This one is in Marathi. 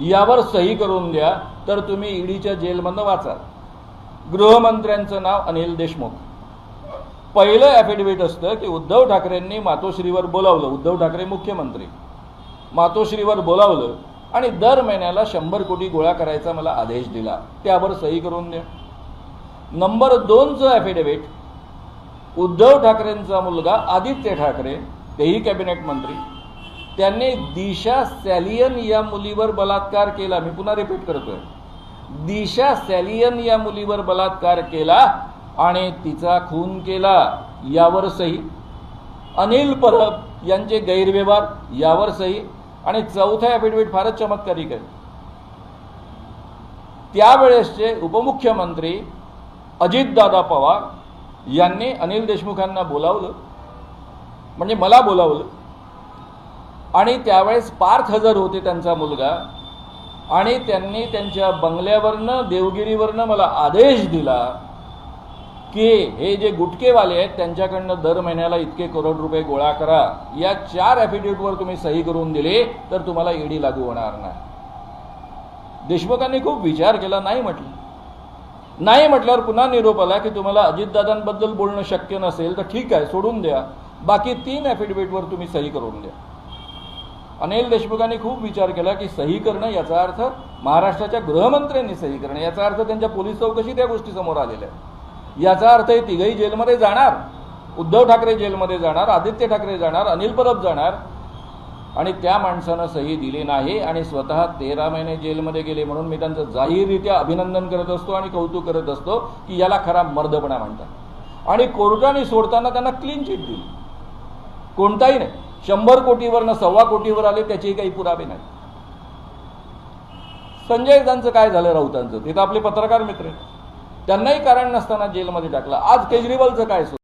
यावर सही करून द्या तर तुम्ही ईडीच्या जेलमधनं वाचा गृहमंत्र्यांचं नाव अनिल देशमुख. पहिलं ॲफिडेव्हिट असतं की उद्धव ठाकरेंनी मातोश्रीवर बोलावलं. उद्धव ठाकरे मुख्यमंत्री. मातोश्रीवर बोलावलं आणि दर महिन्याला शंभर कोटी गोळा करायचा मला आदेश दिला. त्यावर सही करून द्या. नंबर दोनचं ॲफिडेव्हिट उद्धव ठाकरेंचा मुलगा आदित्य ठाकरे तेही कॅबिनेट मंत्री. त्यांनी दिशा सॅलियन या मुलीवर बलात्कार केला. मी पुन्हा रिपीट करतोय. दिशा सॅलियन या मुलीवर बलात्कार केला आणि तिचा खून केला. यावर सही. अनिल परब यांचे गैरव्यवहार यावर सही. आणि चौथा ॲफिडेव्हिट फारच चमत्कारिक आहे. त्यावेळेसचे उपमुख्यमंत्री अजितदादा पवार यांनी अनिल देशमुखांना बोलावलं. म्हणजे मला बोलावलं. आणि त्यावेळेस पार्थ हजर होते त्यांचा मुलगा. आणि त्यांनी त्यांच्या बंगल्यावरनं देवगिरीवरनं मला आदेश दिला की हे जे गुटकेवाले आहेत त्यांच्याकडनं दर महिन्याला इतके करोड रुपये गोळा करा. या चार ॲफिडेव्हिटवर तुम्ही सही करून दिले तर तुम्हाला ईडी लागू होणार नाही. देशमुखांनी खूप विचार केला नाही म्हटलं. नाही म्हटल्यावर पुन्हा निरोप आला की तुम्हाला अजितदादांबद्दल बोलणं शक्य नसेल तर ठीक आहे सोडून द्या. बाकी तीन ॲफिडेविटवर तुम्ही सही करून द्या. अनिल देशमुखांनी खूप विचार केला की सही करणं याचा अर्थ महाराष्ट्राच्या गृहमंत्र्यांनी सही करणं. याचा अर्थ त्यांच्या पोलीस चौकशी त्या गोष्टी समोर आलेल्या आहेत. याचा अर्थ हे तिघही जेलमध्ये जाणार. उद्धव ठाकरे जेलमध्ये जाणार आदित्य ठाकरे जाणार अनिल परब जाणार. आणि त्या माणसानं सही दिली नाही आणि स्वतः तेरा महिने जेलमध्ये गेले म्हणून मी त्यांचं जाहीररित्या अभिनंदन करत असतो आणि कौतुक करत असतो की याला खरा मर्दपणा म्हणतात. आणि कोर्टाने सोडताना त्यांना क्लीन चिट दिली. कोणताही नाही. शंभर कोटीवरनं सव्वा कोटीवर आले त्याचेही काही पुरावे नाही संजय यांचं काय झालं राऊतांचं? ते तर आपले पत्रकार मित्र आहेत. त्यांनाही कारण नसताना जेलमध्ये टाकलं. आज केजरीवालचं काय सुरू?